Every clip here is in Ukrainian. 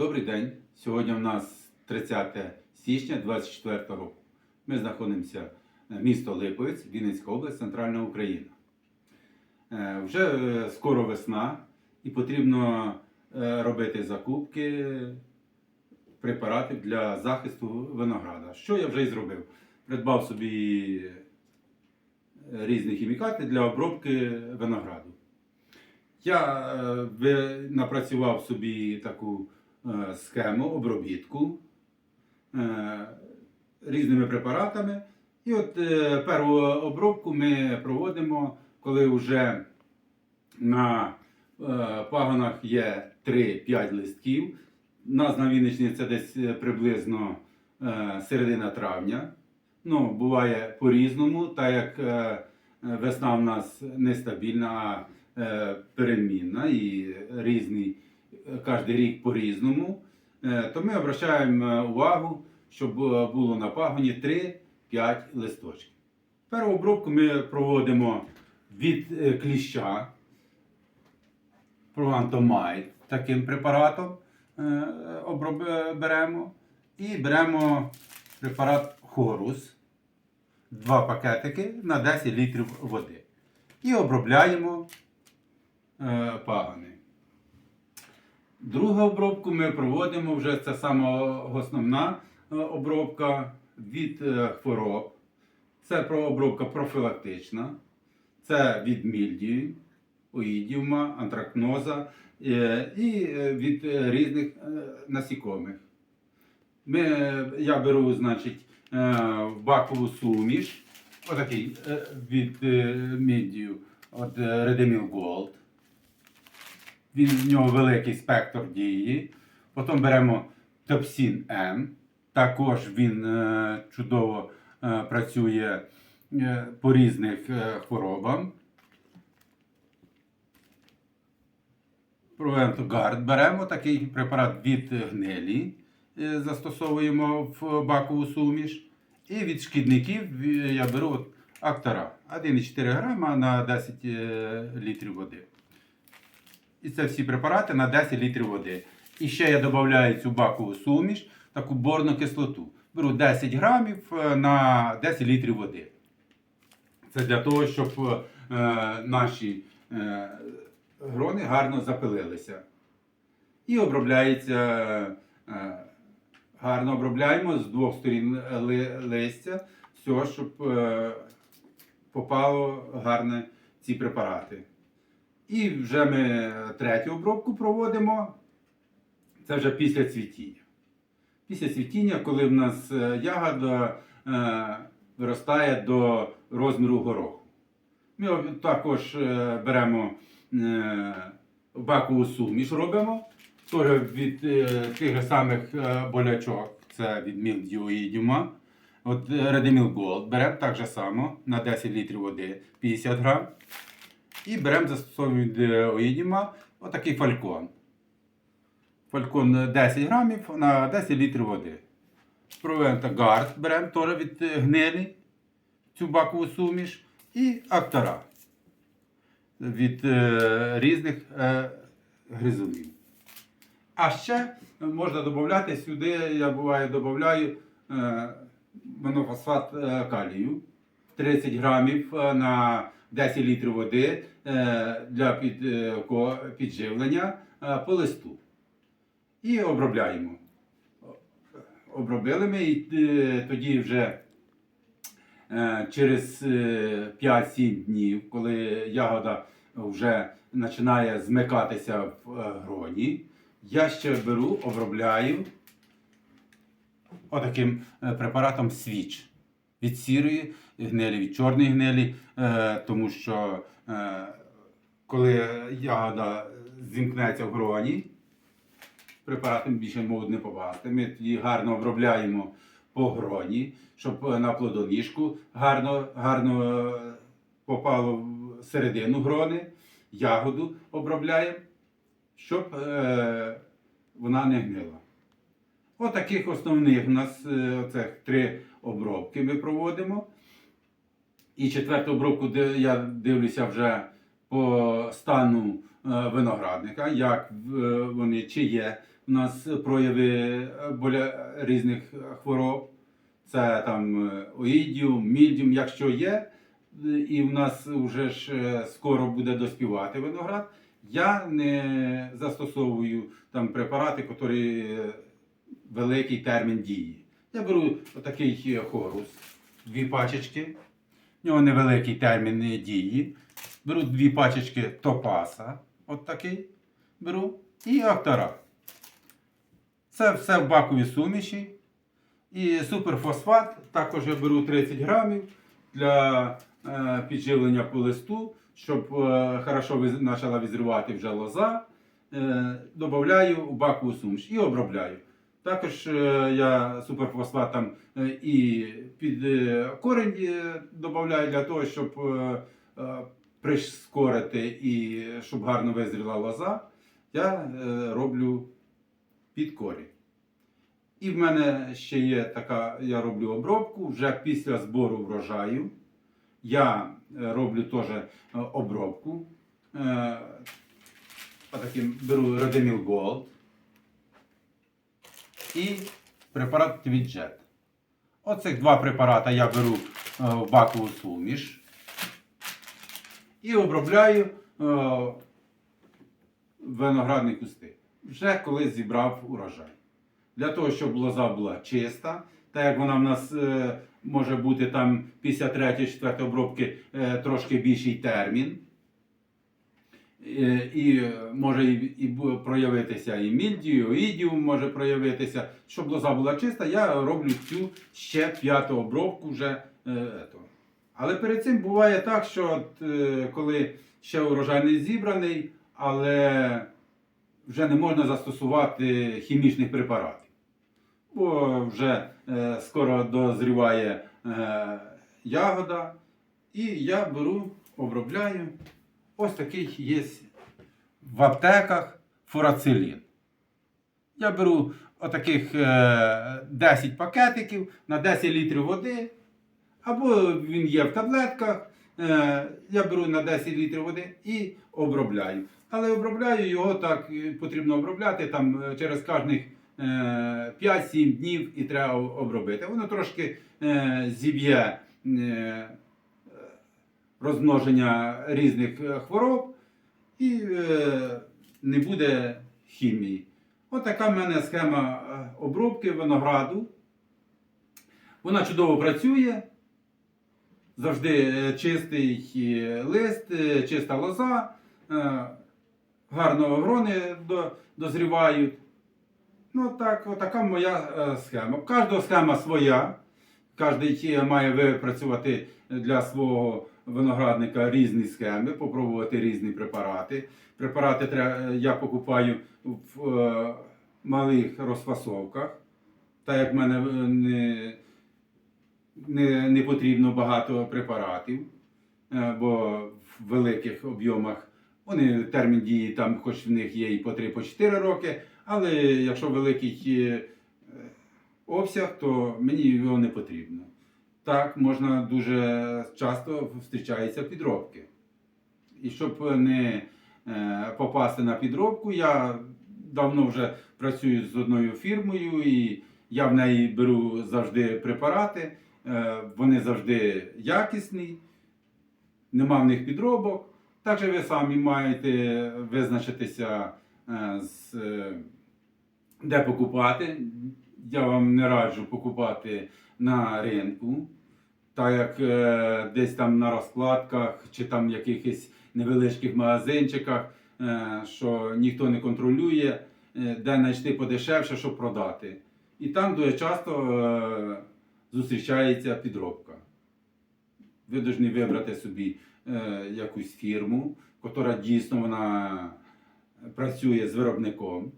Добрий день. Сьогодні у нас 30 січня 24 року. Ми знаходимося е, місто Липовець, Вінницька область, Центральна Україна. Е, Вже е, скоро весна і потрібно робити закупки препаратів для захисту винограда. Що я вже і зробив? Придбав собі різні хімікати для обробки винограду. Я напрацював собі таку схему обробітку е, різними препаратами. І от е, першу обробку ми проводимо, коли вже на е, пагонах є 3-5 листків. Нас на Вінниччині це десь е, приблизно е, середина травня. Ну, буває по-різному, так як е, весна в нас нестабільна, а е, перемінна і різний кожен рік по-різному, е, то ми обращаємо е, увагу, щоб е, було на пагоні 3-5 листочків. Першу обробку ми проводимо від кліща Провантомайт таким препаратом беремо. І беремо препарат Хорус, два пакетики на 10 літрів води. І обробляємо пагони. Другу обробку ми проводимо вже це сама основна е, обробка від е, хвороб. Це обробка профілактична. Це від мільдію, оїдіума, антракноза е, і від різних насікомих. Ми, я беру, значить, бакову суміш, отакий від мідію, от Redemil Gold. Він в нього великий спектр дії. Потім беремо Топсін М. Також він е, чудово е, працює е, по різних е, хворобам. Провентогард беремо такий препарат від гнилі, е, застосовуємо в бакову суміш. І від шкідників е, я беру Актора 1,4 грама на 10 е, літрів води. І це всі препарати на 10 літрів води. І ще я додаю цю бакову суміш, таку борну кислоту. Беру 10 грамів е, на 10 літрів води. Це для того, щоб е, наші е, грони гарно запилилися. І обробляється е, гарно обробляємо з двох сторін ли- листя, все, щоб е, попало гарне ці препарати. І вже ми третю обробку проводимо. Це вже після цвітіння. Після цвітіння, коли в нас е, ягода е, виростає до розміру гороху. Ми також е, беремо е, бакову суміш робимо. Теж від е, тих же самих е, болячок, це від мілдіоїдіума. От Redemil Gold беремо так же само на 10 літрів води 50 грам. І беремо застосовуємо е, оїдіма отакий фалькон. Фалькон е, 10 грамів на 10 літрів води. Провента Гард беремо теж від е, гнилі цю бакову суміш. І актора від е, різних е, гризунів. А ще можна додати сюди, я буває додаю е, монофосфат е, калію 30 грамів е, на 10 літрів води е, для е, підживлення е, по листу. І обробляємо. Обробили ми і тоді вже через е, 5-7 днів, коли ягода вже починає змикатися в гроні, я ще беру, обробляю отаким препаратом свіч від сірої гнилі, від чорної гнилі, е, тому що е, коли ягода зімкнеться в гроні, препаратом більше можуть не попасти. Ми тоді гарно обробляємо по гроні, щоб е, на плодоніжку гарно, гарно попало в середину грони, ягоду обробляємо, щоб вона не гнила. Отаких основних у нас оцих три обробки ми проводимо. І четверту обробку я дивлюся вже по стану е, виноградника, як е, вони, чи є у нас прояви е, різних хвороб. Це там оїдіум, мільдіум, якщо є, і в нас вже ж скоро буде доспівати виноград. Я не застосовую там препарати, які великий термін дії. Я беру отакий е, хорус, дві пачечки. В нього невеликий термін дії. Беру дві пачечки топаса, от такий беру, і актора. Це все в баковій суміші. І суперфосфат також я беру 30 грамів для е, підживлення по листу, щоб е, хорошо почала визрівати вже лоза. Е, Добавляю в бакову суміш і обробляю. Також е, я суперфосфат там е, і під е, корінь е, додаю для того, щоб прискорити і щоб гарно визріла лоза. Я роблю під корінь. І в мене ще є така, я роблю обробку вже після збору врожаю. Я роблю теж обробку. Отаким беру Redemil Gold і препарат Twidjet. Оцих два препарати я беру е, в бакову суміш і обробляю е, виноградні кусти. Вже коли зібрав урожай. Для того, щоб лоза була чиста, так як вона в нас е, може бути там після 3-4 обробки трошки більший термін. Е, І е, може і, і проявитися і мільдію, і оїдіум може проявитися. Щоб лоза була чиста, я роблю цю ще п'яту обробку вже. Е. Але перед цим буває так, що от, коли ще урожай не зібраний, але вже не можна застосувати хімічних препаратів. Бо вже е, скоро дозріває е, ягода. І я беру, обробляю. Ось такий є в аптеках фурацилін. Я беру отаких е, 10 пакетиків на 10 літрів води. Або він є в таблетках. Е, я беру на 10 літрів води і обробляю. Але обробляю його так, е, потрібно обробляти там е, через кожних е, 5-7 днів і треба обробити. Воно трошки е, зіб'є е, розмноження різних е, хвороб і е, не буде хімії. Отака в мене схема е, обробки винограду. Вона чудово працює. Завжди чистий лист, чиста лоза, гарно грони дозрівають. Ну, так, отака моя схема. У кожного схема своя. Кожен має випрацювати для свого виноградника різні схеми, попробувати різні препарати. Препарати я покупаю в е, малих розфасовках, так як в мене е, не, не, не потрібно багато препаратів, е, бо в великих об'ємах вони термін дії там, хоч в них є і по 3-4 роки, але якщо великий обсяг, то мені його не потрібно. Так, можна дуже часто зустрічаються підробки. І щоб не е, попасти на підробку, я давно вже працюю з одною фірмою, і я в неї беру завжди препарати. Е, вони завжди якісні, нема в них підробок. Також ви самі маєте визначитися, е, з, де покупати. Я вам не раджу покупати на ринку, так як е, десь там на розкладках чи там в якихось невеличких магазинчиках, е, що ніхто не контролює, е, де знайти подешевше, щоб продати. І там дуже часто е, зустрічається підробка. Ви повинні вибрати собі е, якусь фірму, яка дійсно вона працює з виробником,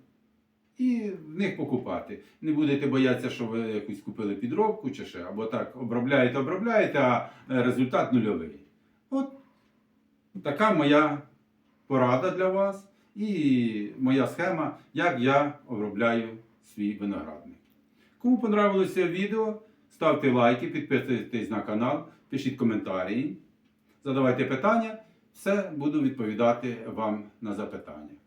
і в них покупати. Не будете боятися, що ви якусь купили підробку чи ще, або так обробляєте, обробляєте, а е, результат нульовий. От така моя порада для вас і моя схема, як я обробляю свій виноградник. Кому понравилося відео, ставте лайки, підписуйтесь на канал, пишіть коментарі, задавайте питання, все буду відповідати вам на запитання.